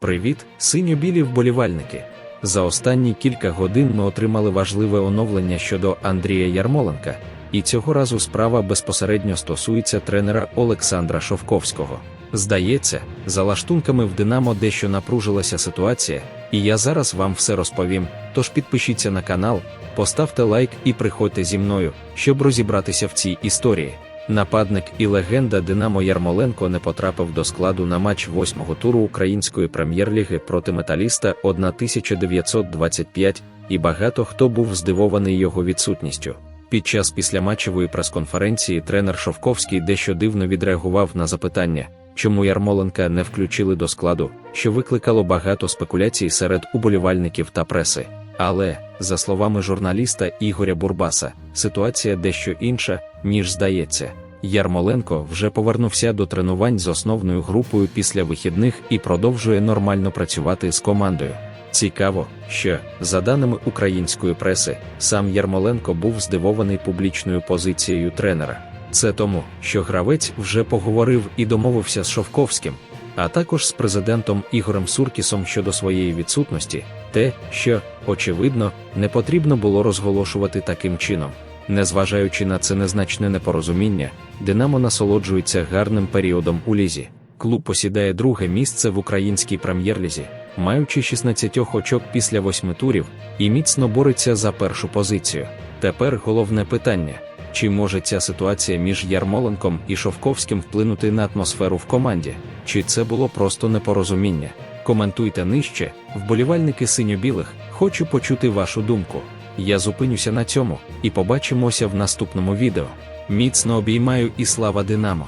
Привіт, синьо-білі вболівальники! За останні кілька годин ми отримали важливе оновлення щодо Андрія Ярмоленка, і цього разу справа безпосередньо стосується тренера Олександра Шовковського. Здається, за лаштунками в Динамо дещо напружилася ситуація, і я зараз вам все розповім. Тож підпишіться на канал, поставте лайк і приходьте зі мною, щоб розібратися в цій історії. Нападник і легенда Динамо Ярмоленко не потрапив до складу на матч восьмого туру Української прем'єр-ліги проти металіста 1925, і багато хто був здивований його відсутністю. Під час післяматчевої прес-конференції тренер Шовковський дещо дивно відреагував на запитання, чому Ярмоленка не включили до складу, що викликало багато спекуляцій серед уболівальників та преси. Але, за словами журналіста Ігоря Бурбаса, ситуація дещо інша, ніж здається. Ярмоленко вже повернувся до тренувань з основною групою після вихідних і продовжує нормально працювати з командою. Цікаво, що, за даними української преси, сам Ярмоленко був здивований публічною позицією тренера. Це тому, що гравець вже поговорив і домовився з Шовковським, а також з президентом Ігорем Суркісом щодо своєї відсутності, те, що, очевидно, не потрібно було розголошувати таким чином. Незважаючи на це незначне непорозуміння, Динамо насолоджується гарним періодом у лізі. Клуб посідає друге місце в українській прем'єр-лізі, маючи 16 очок після восьми турів, і міцно бореться за першу позицію. Тепер головне питання: чи може ця ситуація між Ярмоленком і Шовковським вплинути на атмосферу в команді, чи це було просто непорозуміння? Коментуйте нижче, вболівальники синьо-білих, хочу почути вашу думку. Я зупинюся на цьому і побачимося в наступному відео. Міцно обіймаю і слава Динамо!